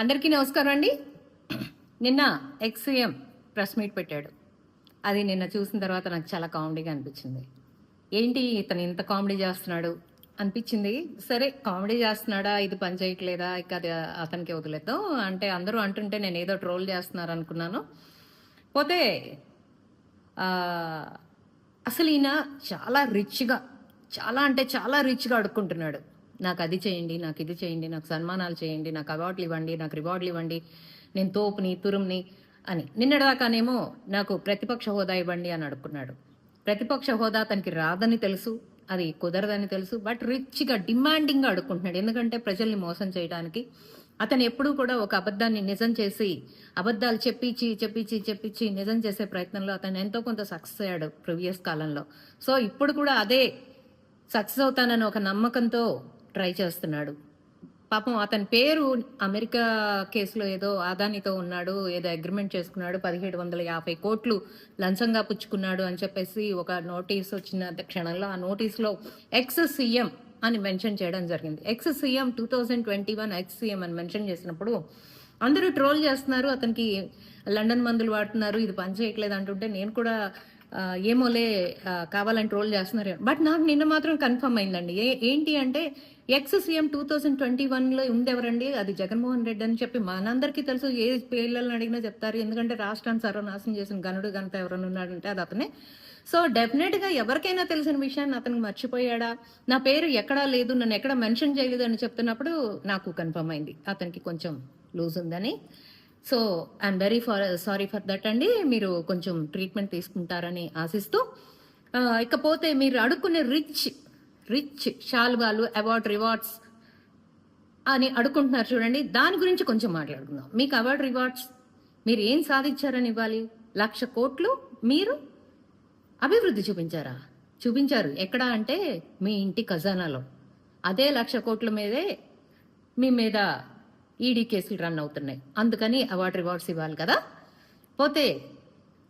అందరికీ నమస్కారం అండి. నిన్న ఎక్స్ఏఎం ప్రెస్ మీట్ పెట్టాడు. అది నిన్న చూసిన తర్వాత నాకు చాలా కామెడీగా అనిపించింది. ఏంటి ఇతను ఇంత కామెడీ చేస్తున్నాడు? అనిపించింది. సరే కామెడీ చేస్తున్నాడా? ఇది పని చేయట్లేదా? ఇక అది అతనికి వదిలేద్దాం. అంటే అందరూ అంటుంటే నేను ఏదో ట్రోల్ చేస్తున్నారు అనుకున్నాను. పోతే అసలు ఈయన చాలా రిచ్గా చాలా అంటే చాలా రిచ్గా అడుక్కుంటున్నాడు. నాకు అది చేయండి నాకు ఇది చేయండి నాకు సన్మానాలు చేయండి నాకు అవార్డులు ఇవ్వండి నాకు రివార్డులు ఇవ్వండి నేను తోపుని తురుమ్ని అని. నిన్నటిదాకానేమో నాకు ప్రతిపక్ష హోదా ఇవ్వండి అని అడుక్కున్నాడు. ప్రతిపక్ష హోదా తనకి రాదని తెలుసు అది కుదరదని తెలుసు బట్ రిచ్గా డిమాండింగ్గా అడుక్కుంటున్నాడు. ఎందుకంటే ప్రజల్ని మోసం చేయడానికి అతను ఎప్పుడూ కూడా ఒక అబద్ధాన్ని నిజం చేసి అబద్ధాలు చెప్పించి చెప్పించి చెప్పించి నిజం చేసే ప్రయత్నంలో అతను ఎంతో కొంత సక్సెస్ అయ్యాడు ప్రీవియస్ కాలంలో. సో ఇప్పుడు కూడా అదే సక్సెస్ అవుతానని ఒక నమ్మకంతో ట్రై చేస్తున్నాడు. పాపం అతని పేరు అమెరికా కేసులో ఏదో ఆదానితో ఉన్నాడు ఏదో అగ్రిమెంట్ చేసుకున్నాడు పదిహేడు వందల యాభై కోట్లు లంచంగా పుచ్చుకున్నాడు అని చెప్పేసి ఒక నోటీస్ వచ్చిన క్షణంలో ఆ నోటీస్లో ఎక్స్ సీఎం అని మెన్షన్ చేయడం జరిగింది. Ex CM two thousand twenty one ex CM అని మెన్షన్ చేసినప్పుడు అందరూ ట్రోల్ చేస్తున్నారు అతనికి లండన్ మందులు వాడుతున్నారు ఇది పని చేయట్లేదు అంటుంటే నేను కూడా ఏమోలే కావాలని ట్రోల్ చేస్తున్నారు. బట్ నాకు నిన్న మాత్రం కన్ఫర్మ్ అయిందండి. ఏ ఏంటి అంటే ex CM two thousand twenty వన్లో ఉండేవరండి అది జగన్మోహన్ రెడ్డి అని చెప్పి. మనందరికీ తెలుసు ఏ పిల్లల్ని అడిగినా చెప్తారు. ఎందుకంటే రాష్ట్రాన్ని సర్వనాశనం చేసిన గనుడు గనత ఎవరైనా ఉన్నాడంటే అది అతనే. సో డెఫినెట్గా ఎవరికైనా తెలిసిన విషయాన్ని అతనికి మర్చిపోయాడా? నా పేరు ఎక్కడా లేదు నన్ను ఎక్కడ మెన్షన్ చేయలేదు అని చెప్తున్నప్పుడు నాకు కన్ఫర్మ్ అయింది. అతనికి కొంచెం లూజ్ ఉందని. So I'm very far sorry for that అండి. మీరు కొంచెం ట్రీట్మెంట్ తీసుకుంటారని ఆశిస్తూ ఇకపోతే మీరు అడుక్కునే రిచ్ రిచ్ శాలువాలు అవార్డ్ రివార్డ్స్ అని అడుక్కుంటున్నారు చూడండి. దాని గురించి కొంచెం మాట్లాడుకుందాం. మీకు అవార్డ్ రివార్డ్స్ మీరు ఏం సాధించారని ఇవ్వాలి? లక్ష కోట్లు మీరు అభివృద్ధి చూపించారా? చూపించారు. ఎక్కడ అంటే మీ ఇంటి ఖజానాలో. అదే లక్ష కోట్ల మీదే మీ మీద ఈడీ కేసులు రన్ అవుతున్నాయి. అందుకని అవార్డు రివార్డ్స్ ఇవ్వాలి కదా. పోతే